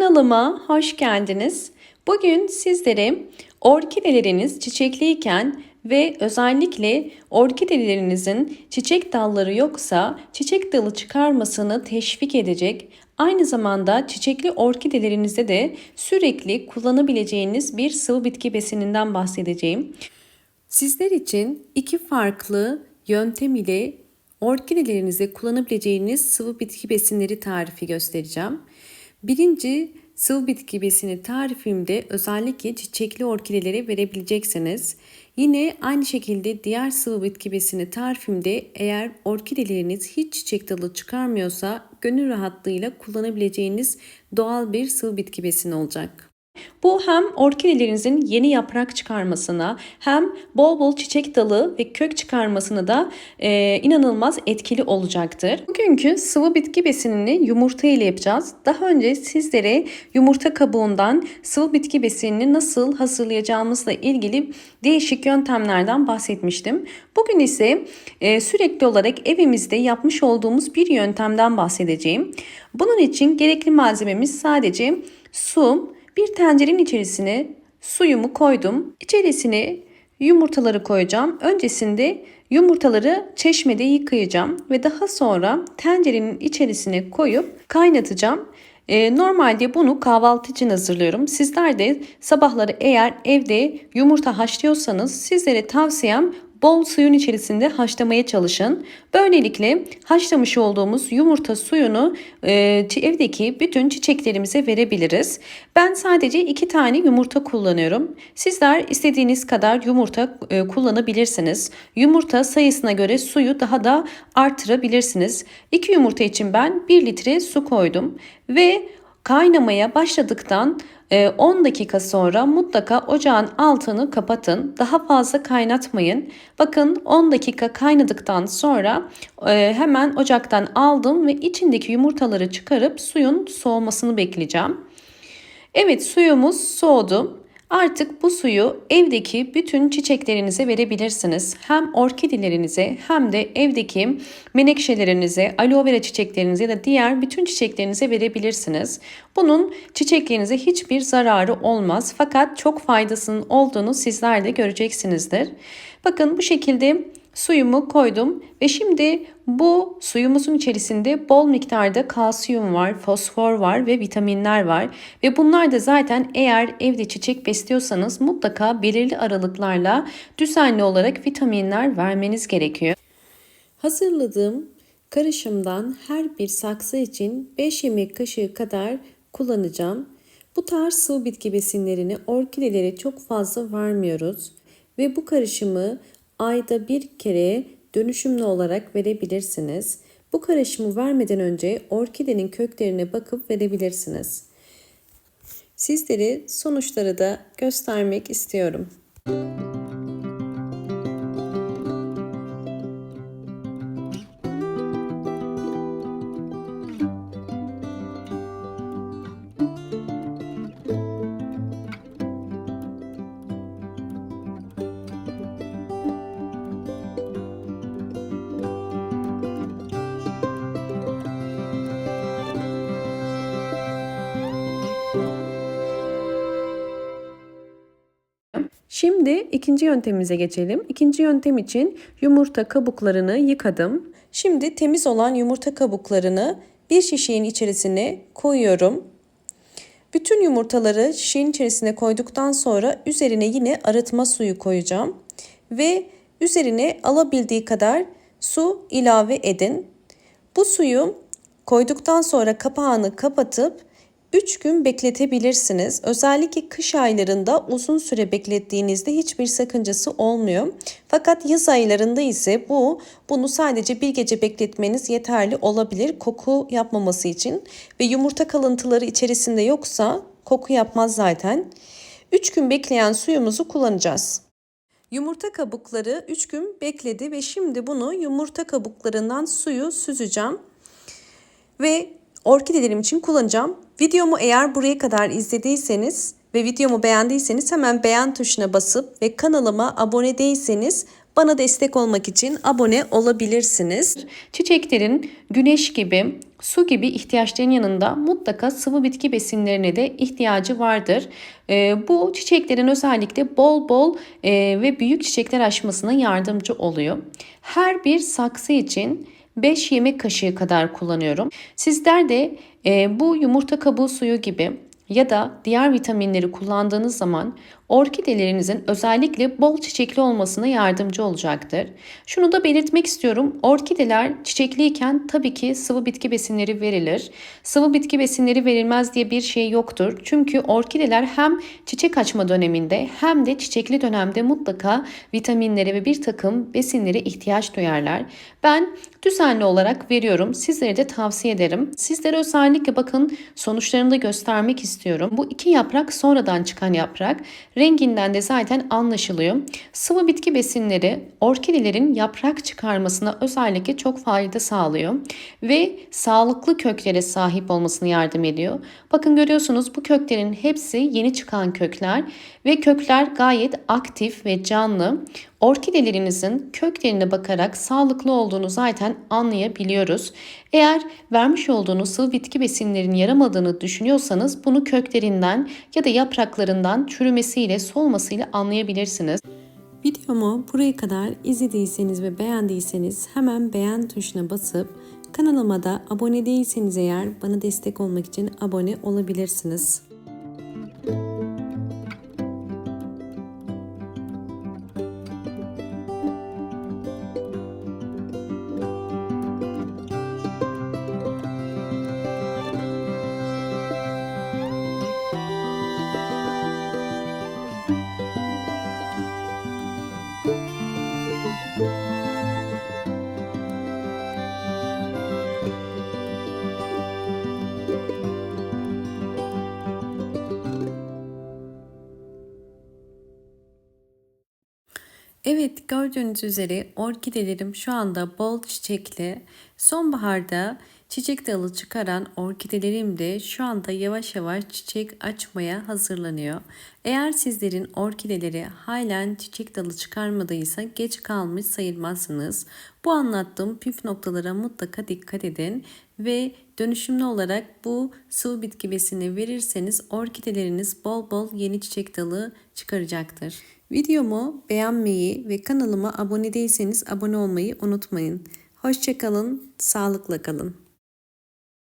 Kanalıma hoş geldiniz. Bugün sizlere orkideleriniz çiçekliyken ve özellikle orkidelerinizin çiçek dalları yoksa çiçek dalı çıkarmasını teşvik edecek, aynı zamanda çiçekli orkidelerinizde de sürekli kullanabileceğiniz bir sıvı bitki besininden bahsedeceğim. Sizler için iki farklı yöntem ile orkidelerinize kullanabileceğiniz sıvı bitki besinleri tarifi göstereceğim. Birinci sıvı bitki besini tarifimde özellikle çiçekli orkidelere verebileceksiniz. Yine aynı şekilde diğer sıvı bitki besini tarifimde eğer orkideleriniz hiç çiçek dalı çıkarmıyorsa gönül rahatlığıyla kullanabileceğiniz doğal bir sıvı bitki besini olacak. Bu hem orkidelerinizin yeni yaprak çıkarmasına hem bol bol çiçek dalı ve kök çıkarmasına da e, inanılmaz etkili olacaktır. Bugünkü sıvı bitki besinini yumurta ile yapacağız. Daha önce sizlere yumurta kabuğundan sıvı bitki besinini nasıl hazırlayacağımızla ilgili değişik yöntemlerden bahsetmiştim. Bugün ise e, sürekli olarak evimizde yapmış olduğumuz bir yöntemden bahsedeceğim. Bunun için gerekli malzememiz sadece su, bir tencerenin içerisine suyumu koydum. İçerisine yumurtaları koyacağım. Öncesinde yumurtaları çeşmede yıkayacağım ve daha sonra tencerenin içerisine koyup kaynatacağım. Ee, normalde bunu kahvaltı için hazırlıyorum. Sizler de sabahları eğer evde yumurta haşlıyorsanız sizlere tavsiyem bol suyun içerisinde haşlamaya çalışın. Böylelikle haşlamış olduğumuz yumurta suyunu e, evdeki bütün çiçeklerimize verebiliriz. Ben sadece iki tane yumurta kullanıyorum. Sizler istediğiniz kadar yumurta e, kullanabilirsiniz. Yumurta sayısına göre suyu daha da artırabilirsiniz. İki yumurta için ben 1 litre su koydum ve kaynamaya başladıktan 10 dakika sonra mutlaka ocağın altını kapatın. Daha fazla kaynatmayın. Bakın 10 dakika kaynadıktan sonra hemen ocaktan aldım ve içindeki yumurtaları çıkarıp suyun soğumasını bekleyeceğim. Evet suyumuz soğudu. Artık bu suyu evdeki bütün çiçeklerinize verebilirsiniz. Hem orkidelerinize hem de evdeki menekşelerinize, aloe vera çiçeklerinize ya da diğer bütün çiçeklerinize verebilirsiniz. Bunun çiçeklerinize hiçbir zararı olmaz fakat çok faydasının olduğunu sizler de göreceksinizdir. Bakın bu şekilde suyumu koydum ve şimdi bu suyumuzun içerisinde bol miktarda kalsiyum var, fosfor var ve vitaminler var. Ve bunlar da zaten eğer evde çiçek besliyorsanız mutlaka belirli aralıklarla düzenli olarak vitaminler vermeniz gerekiyor. Hazırladığım karışımdan her bir saksı için 5 yemek kaşığı kadar kullanacağım. Bu tarz sıvı bitki besinlerini orkidelere çok fazla vermiyoruz ve bu karışımı ayda bir kere dönüşümlü olarak verebilirsiniz. Bu karışımı vermeden önce orkidenin köklerine bakıp verebilirsiniz. Sizlere sonuçları da göstermek istiyorum. Şimdi ikinci yöntemimize geçelim. İkinci yöntem için yumurta kabuklarını yıkadım. Şimdi temiz olan yumurta kabuklarını bir şişenin içerisine koyuyorum. Bütün yumurtaları şişenin içerisine koyduktan sonra üzerine yine arıtma suyu koyacağım. Ve üzerine alabildiği kadar su ilave edin. Bu suyu koyduktan sonra kapağını kapatıp 3 gün bekletebilirsiniz. Özellikle kış aylarında uzun süre beklettiğinizde hiçbir sakıncası olmuyor. Fakat yaz aylarında ise bu bunu sadece bir gece bekletmeniz yeterli olabilir koku yapmaması için ve yumurta kalıntıları içerisinde yoksa koku yapmaz zaten. 3 gün bekleyen suyumuzu kullanacağız. Yumurta kabukları 3 gün bekledi ve şimdi bunu yumurta kabuklarından suyu süzeceğim. Ve orkidelerim için kullanacağım. Videomu eğer buraya kadar izlediyseniz ve videomu beğendiyseniz hemen beğen tuşuna basıp ve kanalıma abone değilseniz bana destek olmak için abone olabilirsiniz. Çiçeklerin güneş gibi, su gibi ihtiyaçların yanında mutlaka sıvı bitki besinlerine de ihtiyacı vardır. Ee, bu çiçeklerin özellikle bol bol e, ve büyük çiçekler açmasına yardımcı oluyor. Her bir saksı için 5 yemek kaşığı kadar kullanıyorum. Sizler de e, bu yumurta kabuğu suyu gibi ya da diğer vitaminleri kullandığınız zaman orkidelerinizin özellikle bol çiçekli olmasına yardımcı olacaktır. Şunu da belirtmek istiyorum. Orkideler çiçekliyken tabii ki sıvı bitki besinleri verilir. Sıvı bitki besinleri verilmez diye bir şey yoktur. Çünkü orkideler hem çiçek açma döneminde hem de çiçekli dönemde mutlaka vitaminlere ve bir takım besinlere ihtiyaç duyarlar. Ben düzenli olarak veriyorum. Sizlere de tavsiye ederim. Sizlere özellikle bakın sonuçlarını da göstermek istiyorum. Bu iki yaprak sonradan çıkan yaprak. Renginden de zaten anlaşılıyor. Sıvı bitki besinleri orkidelerin yaprak çıkarmasına özellikle çok fayda sağlıyor ve sağlıklı köklere sahip olmasına yardım ediyor. Bakın görüyorsunuz bu köklerin hepsi yeni çıkan kökler ve kökler gayet aktif ve canlı. Orkidelerinizin köklerine bakarak sağlıklı olduğunu zaten anlayabiliyoruz. Eğer vermiş olduğunuz sıvı bitki besinlerin yaramadığını düşünüyorsanız bunu köklerinden ya da yapraklarından çürümesiyle solmasıyla anlayabilirsiniz. Videomu buraya kadar izlediyseniz ve beğendiyseniz hemen beğen tuşuna basıp kanalıma da abone değilseniz eğer bana destek olmak için abone olabilirsiniz. Evet gördüğünüz üzere orkidelerim şu anda bol çiçekli. Sonbaharda çiçek dalı çıkaran orkidelerim de şu anda yavaş yavaş çiçek açmaya hazırlanıyor. Eğer sizlerin orkideleri halen çiçek dalı çıkarmadıysa geç kalmış sayılmazsınız. Bu anlattığım püf noktalara mutlaka dikkat edin ve dönüşümlü olarak bu sıvı bitki besini verirseniz orkideleriniz bol bol yeni çiçek dalı çıkaracaktır. Videomu beğenmeyi ve kanalıma abone değilseniz abone olmayı unutmayın. Hoşçakalın, sağlıkla kalın.